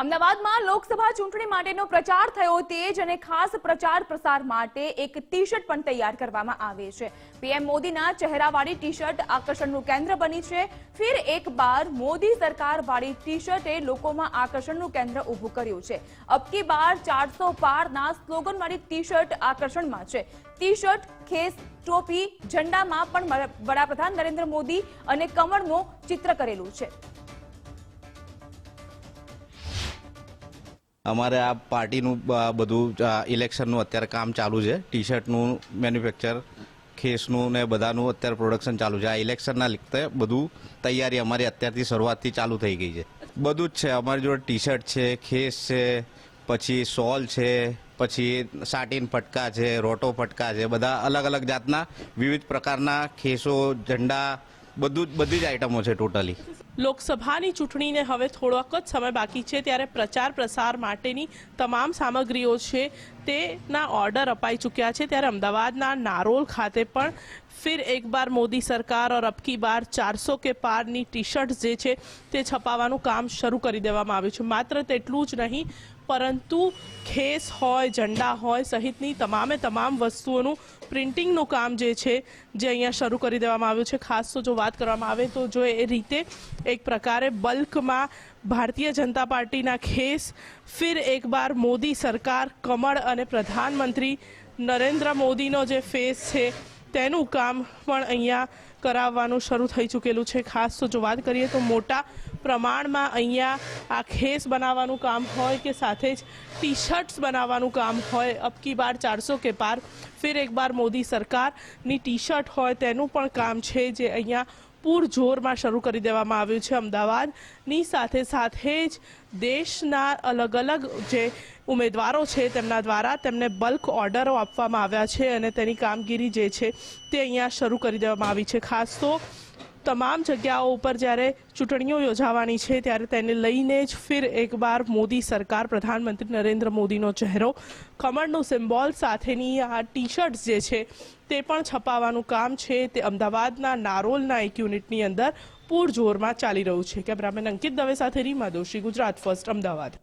અમદાવાદમાં લોકસભા ચૂંટણી માટેનો પ્રચાર થયો તેજ અને ખાસ પ્રચાર પ્રસાર માટે એક ટી શર્ટ પણ તૈયાર કરવામાં આવે છે. પીએમ મોદીના ચહેરાવાળી ટી શર્ટ આકર્ષણનું કેન્દ્ર બની છે. ફિર એક બાર મોદી સરકાર વાળી ટી શર્ટે લોકોમાં આકર્ષણનું કેન્દ્ર ઊભું કર્યું છે. અબકી બાર ચારસો પારના સ્લોગનવાળી ટી શર્ટ આકર્ષણમાં છે. ટી શર્ટ ખેસ, ટોપી, ઝંડામાં પણ વડાપ્રધાન નરેન્દ્ર મોદી અને કમળનું ચિત્ર કરેલું છે. અમારે આ પાર્ટીનું બધું ઇલેક્શનનું અત્યારે કામ ચાલુ છે. ટી શર્ટનું મેન્યુફેક્ચર ખેસનું ને બધાનું અત્યારે પ્રોડક્શન ચાલુ છે. આ ઇલેક્શનના લીધે બધું તૈયારી અમારી અત્યારથી શરૂઆતથી ચાલુ થઈ ગઈ છે. બધું જ છે. અમારી જોડે ટી શર્ટ છે, ખેસ છે, પછી સોલ છે, પછી સાટીન ફટકા છે, રોટો ફટકા છે, બધા અલગ અલગ જાતના વિવિધ પ્રકારના ખેસો, ઝંડા બધું બધી જ આઇટમો છે ટોટલી. લોકસભાની ચૂંટણીને હવે થોડોક જ સમય બાકી છે, ત્યારે પ્રચાર પ્રસાર માટેની તમામ સામગ્રીઓ છે. તેના ઓર્ડર અપાઈ ચૂક્યા છે ત્યારે અમદાવાદના નારોલ ખાતે પણ ફિર એક બાર મોદી સરકાર ઓર અબકી બાર ચારસો કે પારની ટી શર્ટ જે છે તે છપાવવાનું કામ શરૂ કરી દેવામાં આવ્યું છે. માત્ર તેટલું જ નહીં, પરંતુ ખેસ હોય, ઝંડા હોય સહિતની તમામે તમામ વસ્તુઓનું પ્રિન્ટિંગનું કામ જે છે, જે અહીંયા શરૂ કરી દેવામાં આવ્યું છે. ખાસ તો જો વાત કરવામાં આવે તો જો એ રીતે એક પ્રકારે બલ્કમાં ભારતીય જનતા પાર્ટીના ખેસ ફિર એક બાર મોદી સરકાર કમળ અને પ્રધાનમંત્રી નરેન્દ્ર મોદીનો જે ફેસ છે, તેનું કામ પણ અહીંયા કરાવવાનું શરૂ થઈ ચૂકેલું છે. ખાસ તો જો વાત કરીએ તો મોટા પ્રમાણમાં અહીંયા આ ખેસ બનાવવાનું કામ હોય કે સાથે જ ટી શર્ટ્સ બનાવવાનું કામ હોય, અબકી બાર ચારસો કે પાર, ફિર એક બાર મોદી સરકારની ટી શર્ટ હોય, તેનું પણ કામ છે જે અહીંયા પૂરજોરમાં શરૂ કરી દેવામાં આવ્યું છે અમદાવાદની સાથે સાથે જ દેશના અલગ અલગ જે ઉમેદવારો છે તેમના દ્વારા તેમને બલ્ક ઓર્ડરો આપવામાં આવ્યા છે અને તેની કામગીરી જે છે તે અહીંયા શરૂ કરી દેવામાં આવી છે. ખાસ તો તમામ જગ્યાઓ ઉપર જ્યારે ચૂંટણીઓ યોજાવાની છે, ત્યારે તેને લઈને જ ફિર એકવાર મોદી સરકાર, પ્રધાનમંત્રી નરેન્દ્ર મોદીનો ચહેરો કમળનું સિમ્બોલ સાથેની આ ટી શર્ટ્સ જે છે, તે પણ છપાવવાનું કામ છે. તે અમદાવાદના નારોલના એક યુનિટની અંદર પૂરજોરમાં ચાલી રહ્યું છે. કેમેરામેન અંકિત દવે સાથે રીમા દોશી ગુજરાત ફર્સ્ટ, અમદાવાદ.